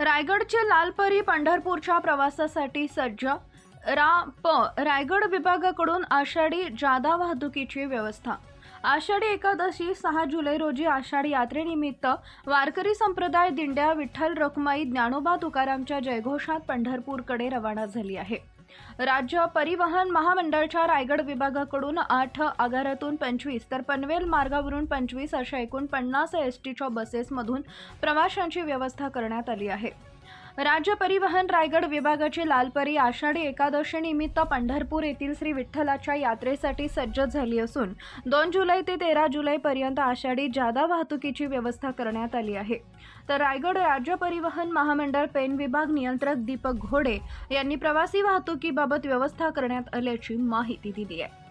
रायगडचे लालपरी पंढरपूरच्या प्रवासासाठी सज्ज. रा प रायगड विभागाकडून आषाढी जादा वाहतुकीची व्यवस्था. आषाढी एकादशी सहा जुलै रोजी आषाढी यात्रेनिमित्त वारकरी संप्रदाय दिंड्या विठ्ठल रखुमाई ज्ञानोबा तुकारामच्या जयघोषात पंढरपूरकडे रवाना झाली आहे. राज्य परिवहन महामंडळच्या रायगड विभागाकडून आठ आगारातून पंचवीस तर पनवेल मार्गावरून पंचवीस अशा एकूण पन्नास एस टीच्या बसेसमधून प्रवाशांची व्यवस्था करण्यात आली आहे. राज्य परिवहन रायगड विभागाची लालपरी आषाढी एकादशी निमित्त पंढरपूर येथील श्री विठ्ठलाच्या यात्रेसाठी सज्ज झाली असून दोन जुलै ते तेरा जुलैपर्यंत आषाढी जादा वाहतुकीची व्यवस्था करण्यात आली आहे. तर रायगड राज्य परिवहन महामंडळ पेन विभाग नियंत्रक दीपक घोडे यांनी प्रवासी वाहतुकीबाबत व्यवस्था करण्यात आल्याची माहिती दिली आहे.